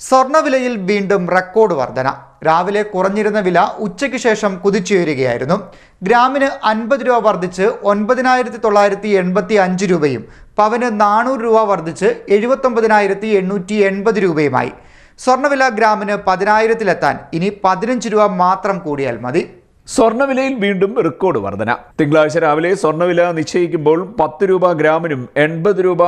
സ്വർണവിലയിൽ വീണ്ടും റെക്കോർഡ് വർധന. രാവിലെ കുറഞ്ഞിരുന്ന വില ഉച്ചയ്ക്ക് ശേഷം കുതിച്ചുയരുകയായിരുന്നു. ഗ്രാമിന് അൻപത് രൂപ വർദ്ധിച്ച് ഒൻപതിനായിരത്തി തൊള്ളായിരത്തി എൺപത്തി അഞ്ച് രൂപയും പവന് നാനൂറ് രൂപ വർദ്ധിച്ച് എഴുപത്തൊമ്പതിനായിരത്തി എണ്ണൂറ്റി എൺപത് രൂപയുമായി. സ്വർണവില ഗ്രാമിന് പതിനായിരത്തിലെത്താൻ ഇനി പതിനഞ്ച് രൂപ മാത്രം കൂടിയാൽ മതി. സ്വർണവിലയിൽ വീണ്ടും റെക്കോർഡ് വർധന. തിങ്കളാഴ്ച രാവിലെ സ്വർണവില നിശ്ചയിക്കുമ്പോൾ പത്ത് രൂപ ഗ്രാമിനും എൺപത് രൂപ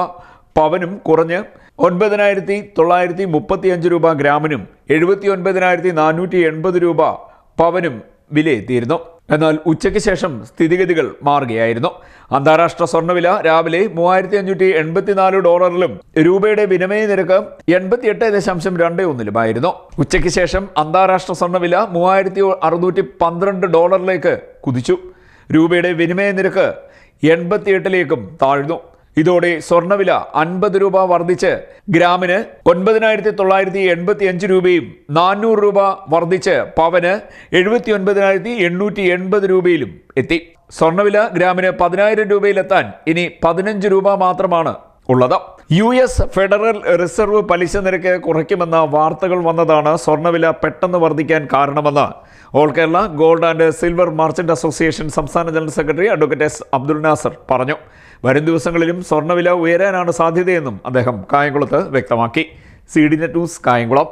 പവനും കുറഞ്ഞ് ഒൻപതിനായിരത്തി തൊള്ളായിരത്തി മുപ്പത്തി അഞ്ച് രൂപ ഗ്രാമിനും എഴുപത്തി ഒൻപതിനായിരത്തി നാനൂറ്റി എൺപത് രൂപ പവനും വിലയെത്തിയിരുന്നു. എന്നാൽ ഉച്ചയ്ക്ക് ശേഷം സ്ഥിതിഗതികൾ മാറുകയായിരുന്നു. അന്താരാഷ്ട്ര സ്വർണവില രാവിലെ മൂവായിരത്തി അഞ്ഞൂറ്റി എൺപത്തിനാല് ഡോളറിലും രൂപയുടെ വിനിമയ നിരക്ക് എൺപത്തിയെട്ട് ദശാംശം രണ്ട് ഒന്നിലുമായിരുന്നു. ഉച്ചയ്ക്ക് ശേഷം അന്താരാഷ്ട്ര സ്വർണവില മൂവായിരത്തി അറുന്നൂറ്റി പന്ത്രണ്ട് ഡോളറിലേക്ക് കുതിച്ചു. രൂപയുടെ വിനിമയ നിരക്ക് എൺപത്തിയെട്ടിലേക്കും താഴ്ന്നു. ഇതോടെ സ്വർണവില അൻപത് രൂപ വർദ്ധിച്ച് ഗ്രാമിന് ഒൻപതിനായിരത്തി തൊള്ളായിരത്തി എൺപത്തി അഞ്ച് രൂപയും നാനൂറ് രൂപ വർദ്ധിച്ച് പവന് എഴുപത്തി ഒൻപതിനായിരത്തി എണ്ണൂറ്റി എൺപത് രൂപയിലും എത്തി. സ്വർണവില ഗ്രാമിന് പതിനായിരം രൂപയിലെത്താൻ ഇനി പതിനഞ്ച് രൂപ മാത്രമാണ് ഉള്ളത്. യു എസ് ഫെഡറൽ റിസർവ് പലിശ നിരക്ക് കുറയ്ക്കുമെന്ന വാർത്തകൾ വന്നതാണ് സ്വർണവില പെട്ടെന്ന് വർദ്ധിക്കാൻ കാരണമെന്ന് all Kerala gold and silver merchant association സംസ്ഥാന general secretary advocate S Abdul Nasar പറഞ്ഞു. വരും ദിവസങ്ങളിലും സ്വർണവില ഉയരാനാണ് സാധ്യതയെന്നും അദ്ദേഹം കായംകുളത്ത് വ്യക്തമാക്കി. C D net news Kayamkulam.